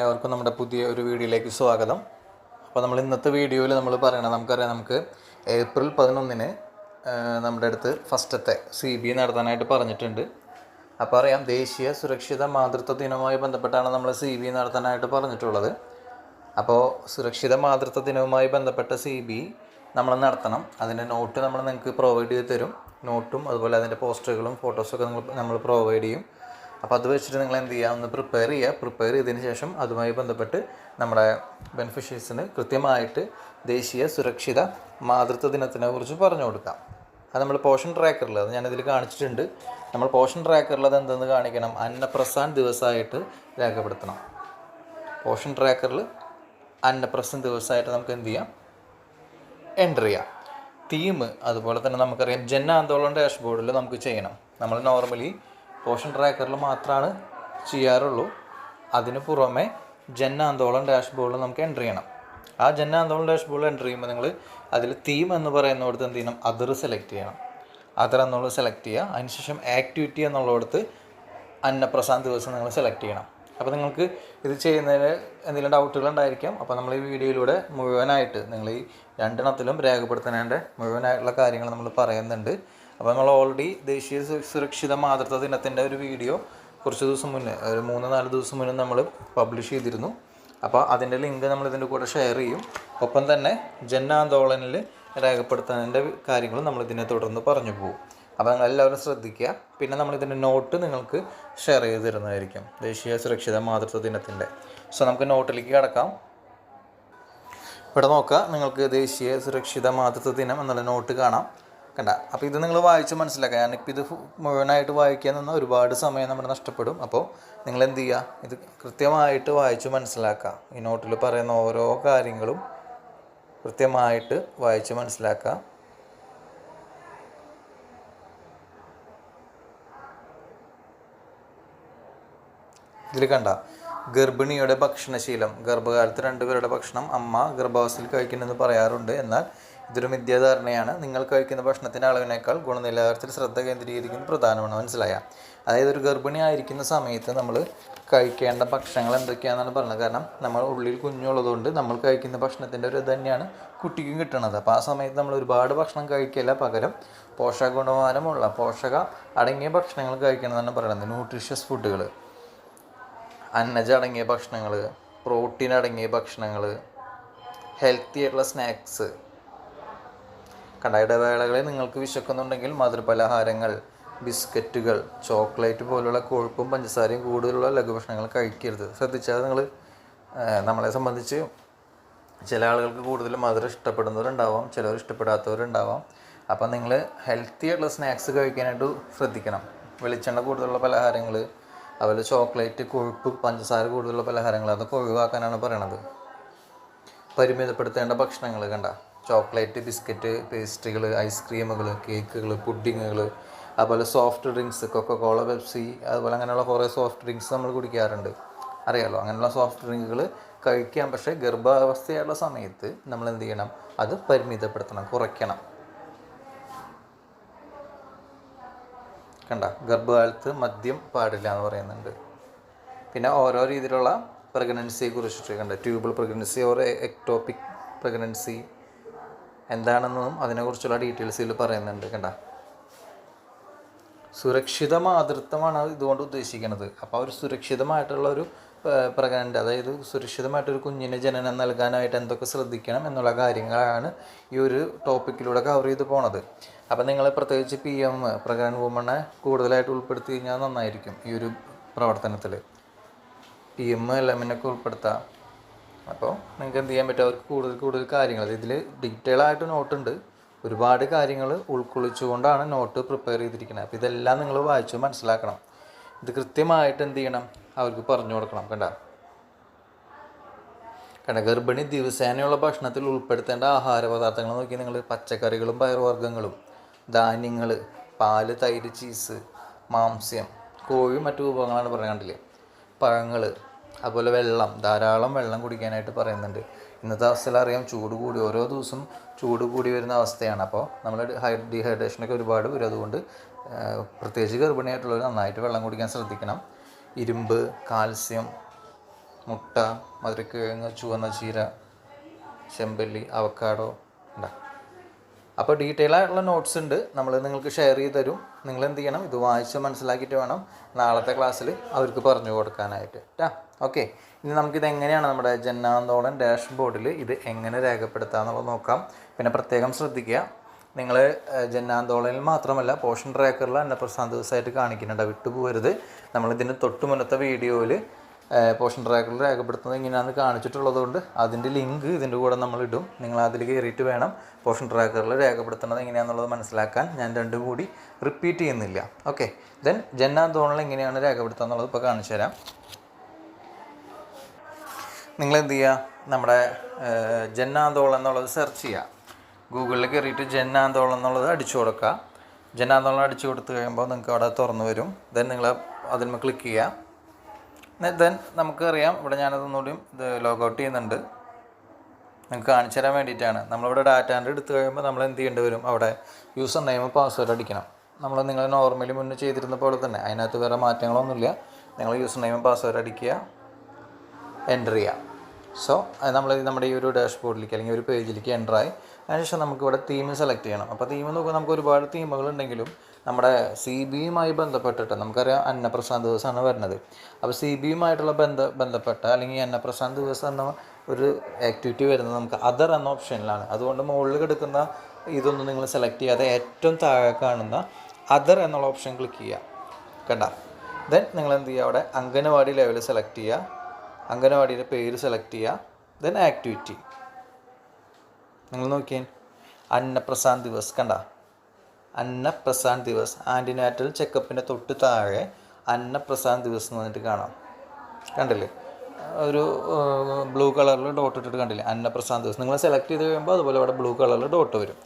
ഏവർക്കും നമ്മുടെ പുതിയ ഒരു വീഡിയോയിലേക്ക് സ്വാഗതം. അപ്പോൾ നമ്മൾ ഇന്നത്തെ വീഡിയോയിൽ നമ്മൾ പറയണത് നമുക്കറിയാം നമുക്ക് ഏപ്രിൽ പതിനൊന്നിന് നമ്മുടെ അടുത്ത് ഫസ്റ്റത്തെ സി ബി നടത്താനായിട്ട് പറഞ്ഞിട്ടുണ്ട്. അപ്പോൾ അറിയാം ദേശീയ സുരക്ഷിത മാതൃത്വ ദിനവുമായി ബന്ധപ്പെട്ടാണ് നമ്മൾ സി ബി നടത്താനായിട്ട് പറഞ്ഞിട്ടുള്ളത്. അപ്പോൾ സുരക്ഷിത മാതൃത്വ ദിനവുമായി ബന്ധപ്പെട്ട സി ബി നമ്മൾ നടത്തണം. അതിന്റെ നോട്ട് നമ്മൾ നിങ്ങൾക്ക് പ്രൊവൈഡ് ചെയ്ത് തരും. നോട്ടും അതുപോലെ അതിന്റെ പോസ്റ്ററുകളും ഫോട്ടോസൊക്കെ നമ്മൾ നമ്മൾ പ്രൊവൈഡ് ചെയ്യും. അപ്പോൾ അത് വെച്ചിട്ട് നിങ്ങൾ എന്ത് ചെയ്യുക ഒന്ന് പ്രിപ്പയർ ചെയ്യുക പ്രിപ്പയർ ചെയ്തതിന് ശേഷം അതുമായി ബന്ധപ്പെട്ട് നമ്മുടെ ബെനിഫിഷ്യറീസിന് കൃത്യമായിട്ട് ദേശീയ സുരക്ഷിത മാതൃത്വ ദിനത്തിനെ കുറിച്ച് പറഞ്ഞു കൊടുക്കാം. അത് നമ്മൾ പോഷൻ ട്രാക്കറിൽ അത് ഞാനിതിൽ കാണിച്ചിട്ടുണ്ട്. നമ്മൾ പോഷൻ ട്രാക്കറിൽ അത് എന്തെന്ന് കാണിക്കണം? അന്നപ്രസാൻ ദിവസമായിട്ട് രേഖപ്പെടുത്തണം. പോഷൻ ട്രാക്കറിൽ അന്നപ്രസൻ ദിവസമായിട്ട് നമുക്ക് എന്ത് ചെയ്യാം? എന്റർ ചെയ്യാം. തീം അതുപോലെ തന്നെ നമുക്കറിയാം. ജന ആന്തോളൻ ഡാഷ്ബോർഡിൽ നമുക്ക് ചെയ്യണം. നമ്മൾ നോർമലി പോഷൻ ട്രാക്കറിൽ മാത്രമാണ് ചെയ്യാറുള്ളൂ. അതിന് പുറമെ ജൻ ആന്തോളൻ ഡാഷ്ബോർഡിൽ നമുക്ക് എന്റർ ചെയ്യണം. ആ ജൻ ആന്തോളൻ ഡാഷ്ബോർഡിൽ എന്റർ ചെയ്യുമ്പോൾ നിങ്ങൾ അതിൽ തീം എന്ന് പറയുന്നിടത്ത് എന്ത് ചെയ്യണം? അതർ സെലക്ട് ചെയ്യണം. അതർ എന്നുള്ളത് സെലക്ട് ചെയ്യുക. അതിനുശേഷം ആക്ടിവിറ്റി എന്നുള്ളിടത്ത് അന്നപ്രസാദ് ദിവസം നിങ്ങൾ സെലക്ട് ചെയ്യണം. അപ്പോൾ നിങ്ങൾക്ക് ഇത് ചെയ്യുന്നതിന് എന്തെങ്കിലും ഡൗട്ടുകൾ ഉണ്ടായിരിക്കാം. അപ്പോൾ നമ്മൾ ഈ വീഡിയോയിലൂടെ മുഴുവനായിട്ട് നിങ്ങൾ ഈ രണ്ടെണ്ണത്തിലും രേഖപ്പെടുത്തുന്നതിന്റെ മുഴുവനായിട്ടുള്ള കാര്യങ്ങൾ നമ്മൾ പറയുന്നുണ്ട്. അപ്പോൾ നമ്മൾ ഓൾറെഡി ദേശീയ സുരക്ഷിത മാതൃത്വ ദിനത്തിന്റെ ഒരു വീഡിയോ കുറച്ച് ദിവസം മുന്നേ ഒരു മൂന്ന് നാല് ദിവസം മുന്നേ നമ്മൾ പബ്ലിഷ് ചെയ്തിരുന്നു. അപ്പോൾ അതിന്റെ ലിങ്ക് നമ്മൾ ഇതിന്റെ കൂടെ ഷെയർ ചെയ്യും. ഒപ്പം തന്നെ ജൻ ആന്തോളനിൽ രേഖപ്പെടുത്തുന്നതിന്റെ കാര്യങ്ങളും നമ്മൾ ഇതിനെ തുടർന്ന് പറഞ്ഞു പോകും. അപ്പോൾ നിങ്ങൾ എല്ലാവരും ശ്രദ്ധിക്കുക. പിന്നെ നമ്മൾ ഇതിന്റെ നോട്ട് നിങ്ങൾക്ക് ഷെയർ ചെയ്ത് തരുന്നതായിരിക്കും. ദേശീയ സുരക്ഷിത മാതൃത്വ ദിനത്തിന്റെ സോ നമുക്ക് നോട്ടിലേക്ക് കിടക്കാം. ഇവിടെ നോക്കുക. നിങ്ങൾക്ക് ദേശീയ സുരക്ഷിത മാതൃത്വ ദിനം എന്നുള്ള നോട്ട് കാണാം. കണ്ട. അപ്പോൾ ഇത് നിങ്ങൾ വായിച്ച് മനസ്സിലാക്കുക. ഞാനിപ്പോൾ ഇത് മുഴുവനായിട്ട് വായിക്കാൻ നിന്നാൽ ഒരുപാട് സമയം നമ്മുടെ നഷ്ടപ്പെടും. അപ്പോൾ നിങ്ങൾ എന്ത് ചെയ്യുക ഇത് കൃത്യമായിട്ട് വായിച്ച് മനസ്സിലാക്കുക. ഈ നോട്ടിൽ പറയുന്ന ഓരോ കാര്യങ്ങളും കൃത്യമായിട്ട് വായിച്ച് മനസ്സിലാക്കുക. ഇതിൽ കണ്ട. ഗർഭിണിയുടെ ഭക്ഷണശീലം. ഗർഭകാലത്ത് രണ്ടുപേരുടെ ഭക്ഷണം അമ്മ ഗർഭാവസ്ഥയിൽ കഴിക്കണമെന്ന് പറയാറുണ്ട്. എന്നാൽ ഇതൊരു മിഥ്യാധാരണയാണ്. നിങ്ങൾ കഴിക്കുന്ന ഭക്ഷണത്തിന്റെ അളവിനേക്കാൾ ഗുണനിലവാരത്തിൽ ശ്രദ്ധ കേന്ദ്രീകരിക്കുന്നത് പ്രധാനമാണ്. മനസ്സിലായ? അതായത് ഒരു ഗർഭിണി ആയിരിക്കുന്ന സമയത്ത് നമ്മൾ കഴിക്കേണ്ട ഭക്ഷണങ്ങൾ എന്തൊക്കെയാണെന്നാണ് പറഞ്ഞത്. കാരണം നമ്മൾ ഉള്ളിൽ കുഞ്ഞുള്ളതുകൊണ്ട് നമ്മൾ കഴിക്കുന്ന ഭക്ഷണത്തിന്റെ ഒരു തന്നെയാണ് കുട്ടിക്കും കിട്ടുന്നത് അപ്പോൾ ആ സമയത്ത് നമ്മൾ ഒരുപാട് ഭക്ഷണം കഴിക്കില്ല. പകരം പോഷക ഗുണമാനമുള്ള പോഷക അടങ്ങിയ ഭക്ഷണങ്ങൾ കഴിക്കണമെന്നാണ് പറയുന്നത്. ന്യൂട്രീഷ്യസ് ഫുഡുകൾ അന്നജ അടങ്ങിയ ഭക്ഷണങ്ങൾ പ്രോട്ടീൻ അടങ്ങിയ ഭക്ഷണങ്ങൾ ഹെൽത്തി ആയിട്ടുള്ള സ്നാക്സ് കണ്ട ഇടവേളകളിൽ നിങ്ങൾക്ക് വിശക്കുന്നുണ്ടെങ്കിൽ മധുരപലഹാരങ്ങൾ ബിസ്ക്കറ്റുകൾ ചോക്ലേറ്റ് പോലുള്ള കൊഴുപ്പും പഞ്ചസാരയും കൂടുതലുള്ള ലഘുഭക്ഷണങ്ങൾ കഴിക്കരുത്. ശ്രദ്ധിച്ചാൽ നിങ്ങൾ നമ്മളെ സംബന്ധിച്ച് ചില ആളുകൾക്ക് കൂടുതൽ മധുരം ഇഷ്ടപ്പെടുന്നവരുണ്ടാവാം ചിലർ ഇഷ്ടപ്പെടാത്തവരുണ്ടാവാം. അപ്പം നിങ്ങൾ ഹെൽത്തി ആയിട്ടുള്ള സ്നാക്സ് കഴിക്കാനായിട്ട് ശ്രദ്ധിക്കണം. വെളിച്ചെണ്ണ കൂടുതലുള്ള പലഹാരങ്ങൾ അതുപോലെ ചോക്ലേറ്റ് കൊഴുപ്പ് പഞ്ചസാര കൂടുതലുള്ള പലഹാരങ്ങൾ അതൊക്കെ ഒഴിവാക്കാനാണ് പറയണത്. പരിമിതപ്പെടുത്തേണ്ട ഭക്ഷണങ്ങൾ കണ്ട. ചോക്ലേറ്റ് ബിസ്ക്കറ്റ് പേസ്ട്രികൾ ഐസ്ക്രീമുകൾ കേക്കുകൾ പുഡിങ്ങുകൾ അതുപോലെ സോഫ്റ്റ് ഡ്രിങ്ക്സ് കൊക്കക്കോള പെപ്സി അതുപോലെ അങ്ങനെയുള്ള കുറേ സോഫ്റ്റ് ഡ്രിങ്ക്സ് നമ്മൾ കുടിക്കാറുണ്ട്. അറിയാമല്ലോ അങ്ങനെയുള്ള സോഫ്റ്റ് ഡ്രിങ്കുകൾ കഴിക്കാം. പക്ഷേ ഗർഭാവസ്ഥയുള്ള സമയത്ത് നമ്മൾ എന്ത് ചെയ്യണം? അത് പരിമിതപ്പെടുത്തണം കുറയ്ക്കണം. കണ്ട? ഗർഭകാലത്ത് മദ്യം പാടില്ല എന്ന് പറയുന്നുണ്ട്. പിന്നെ ഓരോ രീതിയിലുള്ള പ്രഗ്നൻസിയെ കുറിച്ചിട്ട് കണ്ട? Tubal pregnancy or ectopic pregnancy എന്താണെന്നും അതിനെക്കുറിച്ചുള്ള ഡീറ്റെയിൽസ് ഇതിൽ പറയുന്നുണ്ട് കണ്ട. സുരക്ഷിത മാതൃത്വമാണ് ഇതുകൊണ്ട് ഉദ്ദേശിക്കുന്നത് അപ്പോൾ ഒരു സുരക്ഷിതമായിട്ടുള്ള ഒരു പ്രഗ്നന്റ് അതായത് സുരക്ഷിതമായിട്ടൊരു കുഞ്ഞിന് ജനനം നൽകാനായിട്ട് എന്തൊക്കെ ശ്രദ്ധിക്കണം എന്നുള്ള കാര്യങ്ങളാണ് ഈ ഒരു ടോപ്പിക്കിലൂടെ കവർ ചെയ്ത് പോണത്. അപ്പോൾ നിങ്ങൾ പ്രത്യേകിച്ച് പി എം പ്രഗ്നന്റ് വുമണെ കൂടുതലായിട്ട് ഉൾപ്പെടുത്തി കഴിഞ്ഞാൽ നന്നായിരിക്കും ഈ ഒരു പ്രവർത്തനത്തിൽ പി എം എൽ എമ്മിനൊക്കെ ഉൾപ്പെടുത്താം. അപ്പോൾ നിങ്ങൾക്ക് എന്ത് ചെയ്യാൻ പറ്റും? അവർക്ക് കൂടുതൽ കൂടുതൽ കാര്യങ്ങൾ. ഇതിൽ ഡീറ്റെയിൽ ആയിട്ട് നോട്ടുണ്ട് ഒരുപാട് കാര്യങ്ങൾ ഉൾക്കൊള്ളിച്ചുകൊണ്ടാണ് നോട്ട് പ്രിപ്പയർ ചെയ്തിരിക്കുന്നത്. അപ്പോൾ ഇതെല്ലാം നിങ്ങൾ വായിച്ചു മനസ്സിലാക്കണം. ഇത് കൃത്യമായിട്ട് എന്ത് ചെയ്യണം? അവർക്ക് പറഞ്ഞു കൊടുക്കണം കണ്ട? കണ്ട ഗർഭിണി ദിവസേനയുള്ള ഭക്ഷണത്തിൽ ഉൾപ്പെടുത്തേണ്ട ആഹാര പദാർത്ഥങ്ങൾ നോക്കി നിങ്ങൾ പച്ചക്കറികളും പയറുവർഗങ്ങളും ധാന്യങ്ങൾ പാൽ തൈര് ചീസ് മാംസ്യം കോഴി മറ്റു വിഭവങ്ങളാണ് പറയാണ്ടില്ലേ പഴങ്ങൾ അതുപോലെ വെള്ളം ധാരാളം വെള്ളം കുടിക്കാനായിട്ട് പറയുന്നുണ്ട്. ഇന്നത്തെ അവസ്ഥയിൽ അറിയാം ചൂട് കൂടി ഓരോ ദിവസം ചൂട് കൂടി വരുന്ന അവസ്ഥയാണ്. അപ്പോൾ നമ്മൾ ഹൈ ഡീഹൈഡ്രേഷനൊക്കെ ഒരുപാട് വരും. അതുകൊണ്ട് പ്രത്യേകിച്ച് ഗർഭിണിയായിട്ടുള്ളവർ നന്നായിട്ട് വെള്ളം കുടിക്കാൻ ശ്രദ്ധിക്കണം. ഇരുമ്പ് കാൽസ്യം മുട്ട മധുരക്കിഴങ്ങ് ചുവന്ന ചീര ചെമ്പല്ലി അവക്കാടോ ഉണ്ടാകും അപ്പോൾ ഡീറ്റെയിൽ ആയിട്ടുള്ള നോട്ട്സ് ഉണ്ട്. നമ്മൾ നിങ്ങൾക്ക് ഷെയർ ചെയ്ത് തരും. നിങ്ങൾ എന്ത് ചെയ്യണം? ഇത് വായിച്ച് മനസ്സിലാക്കിയിട്ട് വേണം നാളത്തെ ക്ലാസ്സിൽ അവർക്ക് പറഞ്ഞു കൊടുക്കാനായിട്ട്. കേട്ടാ ഓക്കെ ഇനി നമുക്കിത് എങ്ങനെയാണ് നമ്മുടെ ജന്നാന്തോളൻ ഡാഷ് ബോർഡിൽ ഇത് എങ്ങനെ രേഖപ്പെടുത്താമെന്നുള്ളത് നോക്കാം. പിന്നെ പ്രത്യേകം ശ്രദ്ധിക്കുക. നിങ്ങൾ ജന്നാന്തോളനിൽ മാത്രമല്ല പോഷൻ ട്രാക്കറിൽ അന്നപ്രസാദ് ദിവസമായിട്ട് കാണിക്കുന്നുണ്ട്. വിട്ടുപോകരുത്. നമ്മളിതിന് തൊട്ട് മുന്നത്തെ വീഡിയോയിൽ പോഷൻ ട്രാക്കറിൽ രേഖപ്പെടുത്തുന്നത് ഇങ്ങനെയാണ് കാണിച്ചിട്ടുള്ളത് കൊണ്ട് അതിന്റെ ലിങ്ക് ഇതിന്റെ കൂടെ നമ്മൾ ഇടും നിങ്ങൾ അതിൽ കയറിയിട്ട് വേണം പോഷൻ ട്രാക്കറിൽ രേഖപ്പെടുത്തുന്നത് എങ്ങനെയാണെന്നുള്ളത് മനസ്സിലാക്കാൻ. ഞാൻ രണ്ടും കൂടി റിപ്പീറ്റ് ചെയ്യുന്നില്ല. ഓക്കെ ദെൻ ജന്നാന്തോളിൽ എങ്ങനെയാണ് രേഖപ്പെടുത്തുക എന്നുള്ളത് ഇപ്പോൾ കാണിച്ചു തരാം. നിങ്ങൾ എന്ത് ചെയ്യുക? നമ്മുടെ ജന്നാന്തോളം എന്നുള്ളത് സെർച്ച് ചെയ്യുക. ഗൂഗിളിൽ കയറിയിട്ട് ജന്നാന്തോളം എന്നുള്ളത് അടിച്ചു കൊടുക്കുക. ജന്നാന്തോളം അടിച്ചു കൊടുത്തു കഴിയുമ്പോൾ നിങ്ങൾക്ക് അവിടെ തുറന്നു വരും. ദെൻ നിങ്ങൾ അതിന്മേൽ ക്ലിക്ക് ചെയ്യുക. ദെൻ നമുക്കറിയാം ഇവിടെ ഞാനതൊന്നുകൂടിയും ഇത് ലോഗൗട്ട് ചെയ്യുന്നുണ്ട്. നിങ്ങൾക്ക് കാണിച്ചു തരാൻ വേണ്ടിയിട്ടാണ്. നമ്മളിവിടെ ഡാറ്റ എൻട്രി എടുത്തു കഴിയുമ്പോൾ നമ്മൾ എന്ത് ചെയ്യേണ്ടി വരും? അവിടെ യൂസർ നെയിം പാസ്വേഡ് അടിക്കണം. നമ്മൾ നിങ്ങൾ നോർമലി മുന്നേ ചെയ്തിരുന്ന പോലെ തന്നെ അതിനകത്ത് വേറെ മാറ്റങ്ങളൊന്നുമില്ല. നിങ്ങൾ യൂസർ നെയിം പാസ്വേഡ് അടിക്കുക എന്റർ ചെയ്യുക. സോ നമ്മൾ നമ്മുടെ ഈ ഒരു ഡാഷ്ബോർഡിലേക്ക് അല്ലെങ്കിൽ ഒരു പേജിലേക്ക് എന്റർ ആയി. അതിനുശേഷം നമുക്ക് ഇവിടെ തീം സെലക്ട് ചെയ്യണം. അപ്പോൾ തീം നോക്കുമ്പോൾ നമുക്ക് ഒരുപാട് തീമുകൾ ഉണ്ടെങ്കിലും നമ്മുടെ സി ബിയുമായി ബന്ധപ്പെട്ടിട്ട് നമുക്കറിയാം അന്നപ്രസാദ് ദിവസമാണ് വരുന്നത്. അപ്പോൾ സി ബിയുമായിട്ടുള്ള ബന്ധ ബന്ധപ്പെട്ട അല്ലെങ്കിൽ അന്നപ്രസാദ് ദിവസം എന്ന ഒരു ആക്ടിവിറ്റി വരുന്നത് നമുക്ക് അതർ എന്ന ഓപ്ഷനിലാണ് അതുകൊണ്ട് മുകളിൽ കിടക്കുന്ന ഇതൊന്നും നിങ്ങൾ സെലക്ട് ചെയ്യാതെ ഏറ്റവും താഴെ കാണുന്ന അതർ എന്നുള്ള ഓപ്ഷൻ ക്ലിക്ക് ചെയ്യുക. കണ്ട? ദെൻ നിങ്ങൾ എന്ത് ചെയ്യുക? അവിടെ അംഗനവാടി ലെവൽ സെലക്ട് ചെയ്യുക. അംഗനവാടിയുടെ പേര് സെലക്ട് ചെയ്യുക. ദെൻ ആക്ടിവിറ്റി നിങ്ങൾ നോക്കിയേ. അന്നപ്രസാദ് ദിവസ്. കണ്ട? അന്നപ്രസാദ് ദിവസ്. ആന്റിനാറ്റൽ ചെക്കപ്പിന്റെ തൊട്ട് താഴെ അന്നപ്രസാൻ ദിവസ് എന്ന് പറഞ്ഞിട്ട് കാണാം. കണ്ടില്ലേ? ഒരു ബ്ലൂ കളറിൽ ഡോട്ട് ഇട്ടിട്ട് കണ്ടില്ലേ? അന്നപ്രസാൻ ദിവസ്. നിങ്ങൾ സെലക്ട് ചെയ്ത് കഴിയുമ്പോൾ അതുപോലെ അവിടെ ബ്ലൂ കളറിൽ ഡോട്ട് വരും.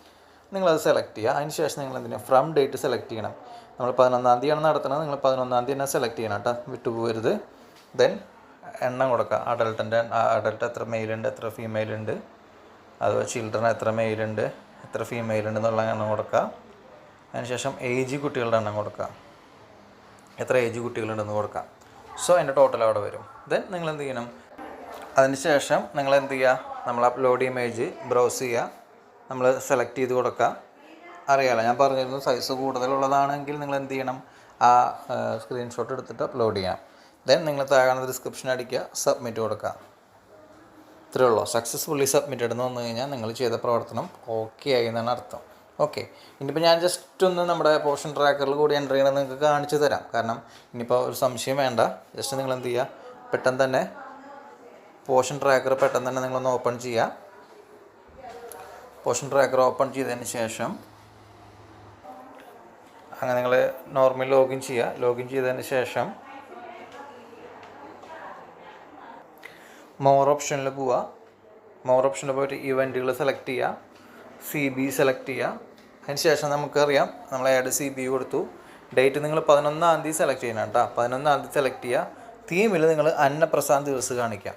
നിങ്ങളത് സെലക്ട് ചെയ്യുക. അതിന് ശേഷം നിങ്ങൾ എന്തിനാണ് ഫ്രം ഡേറ്റ് സെലക്ട് ചെയ്യണം. നമ്മൾ പതിനൊന്നാം തീയതിയാണ് നടത്തുന്നത്. നിങ്ങൾ പതിനൊന്നാം തീയതി തന്നെ സെലക്ട് ചെയ്യണം കേട്ടോ. വിട്ടുപോകരുത്. ദെൻ എണ്ണം കൊടുക്കുക. അഡൾട്ടിന്റെ അഡൾട്ട് എത്ര മെയിലുണ്ട് എത്ര ഫീമെയിലുണ്ട്. അതുപോലെ ചിൽഡ്രൻ എത്ര മെയിലുണ്ട് എത്ര ഫീമെയിലുണ്ട് എന്നുള്ള എണ്ണം കൊടുക്കുക. അതിനുശേഷം ഏജ് കുട്ടികളുടെ എണ്ണം കൊടുക്കുക. എത്ര ഏജ് കുട്ടികളുണ്ടെന്ന് കൊടുക്കാം സോ അതിന്റെ ടോട്ടൽ അവിടെ വരും. ദെൻ നിങ്ങൾ എന്ത് ചെയ്യണം? അതിനുശേഷം നിങ്ങൾ എന്ത് ചെയ്യുക? നമ്മൾ അപ്ലോഡ് ഇമേജ് ബ്രൗസ് ചെയ്യുക. നമ്മൾ സെലക്ട് ചെയ്ത് കൊടുക്കുക. അറിയാമല്ലോ ഞാൻ പറഞ്ഞിരുന്നു സൈസ് കൂടുതലുള്ളതാണെങ്കിൽ നിങ്ങൾ എന്ത് ചെയ്യണം? ആ സ്ക്രീൻഷോട്ട് എടുത്തിട്ട് അപ്ലോഡ് ചെയ്യണം ദെൻ നിങ്ങൾ താഴെ ഡിസ്ക്രിപ്ഷൻ അടിക്കുക. സബ്മിറ്റ് കൊടുക്കുക. ഇത്രയേ ഉള്ളൂ. സക്സസ്ഫുള്ളി സബ്മിറ്റഡ് എന്ന് വന്നു കഴിഞ്ഞാൽ നിങ്ങൾ ചെയ്ത പ്രവർത്തനം ഓക്കെ ആയി എന്നാണ് അർത്ഥം. ഓക്കെ ഇനിയിപ്പോൾ ഞാൻ ജസ്റ്റ് ഒന്ന് നമ്മുടെ പോർഷൻ ട്രാക്കറിൽ കൂടി എന്റർ ചെയ്യണമെന്ന് നിങ്ങൾക്ക് കാണിച്ചു തരാം. കാരണം ഇനിയിപ്പോൾ ഒരു സംശയം വേണ്ട. ജസ്റ്റ് നിങ്ങൾ എന്ത് ചെയ്യുക പെട്ടെന്ന് തന്നെ പോർഷൻ ട്രാക്കർ പെട്ടെന്ന് തന്നെ നിങ്ങളൊന്ന് ഓപ്പൺ ചെയ്യുക പോർഷൻ ട്രാക്കർ ഓപ്പൺ ചെയ്തതിന് ശേഷം അങ്ങനെ നിങ്ങൾ നോർമൽ ലോഗിൻ ചെയ്യുക ലോഗിൻ ചെയ്തതിന് ശേഷം മോർ ഓപ്ഷനിൽ പോവുക മോർ ഓപ്ഷനിൽ പോയിട്ട് ഇവന്റുകൾ സെലക്ട് ചെയ്യുക സി ബി സെലക്ട് ചെയ്യുക അതിന് ശേഷം നമുക്കറിയാം നമ്മൾ ആഡ് സി ബി കൊടുത്തു. ഡേറ്റ് നിങ്ങൾ പതിനൊന്നാം തീയതി സെലക്ട് ചെയ്യണം കേട്ടോ. പതിനൊന്നാം തീയതി സെലക്ട് ചെയ്യുക. തീമിൽ നിങ്ങൾ അന്നപ്രസാദ് ദിവസം കാണിക്കാം.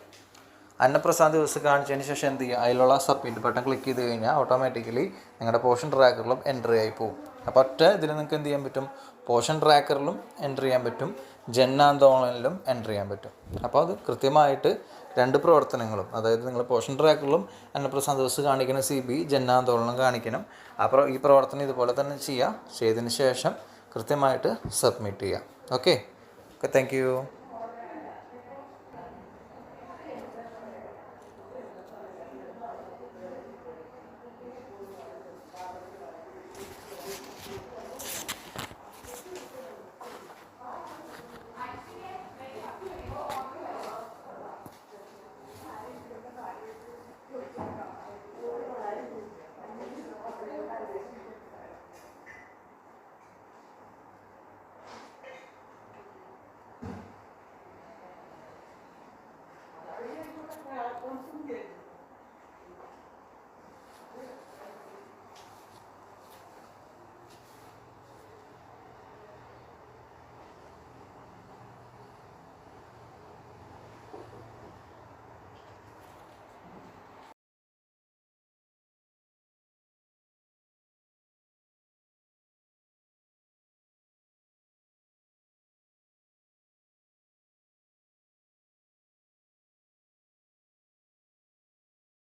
അന്നപ്രസാദ് ദിവസം കാണിച്ചതിന് ശേഷം എന്ത് ചെയ്യുക? അതിലുള്ള സബ്മിറ്റ് ബട്ടൺ ക്ലിക്ക് ചെയ്ത് കഴിഞ്ഞാൽ ഓട്ടോമാറ്റിക്കലി നിങ്ങളുടെ പോഷൻ ട്രാക്കറിലും എൻട്രി ആയി പോകും. അപ്പോൾ ഒറ്റ ഇതിൽ നിങ്ങൾക്ക് എന്ത് ചെയ്യാൻ പറ്റും? പോഷൻ ട്രാക്കറിലും എൻട്രി ചെയ്യാൻ പറ്റും. ജന്നാന്തോളനിലും എൻട്രി ചെയ്യാൻ പറ്റും. അപ്പോൾ അത് കൃത്യമായിട്ട് രണ്ട് പ്രവർത്തനങ്ങളും അതായത് നിങ്ങൾ പോഷൻ ട്രാക്കറിലും അന്നപ്രസാദ് ദിവസം കാണിക്കണം സി ബി ജന്നാന്തോളനം കാണിക്കണം. അപ്പോൾ ഈ പ്രവർത്തനം ഇതുപോലെ തന്നെ ചെയ്യുക ചെയ്തതിന് ശേഷം കൃത്യമായിട്ട് സബ്മിറ്റ് ചെയ്യുക ഓക്കെ? Okay thank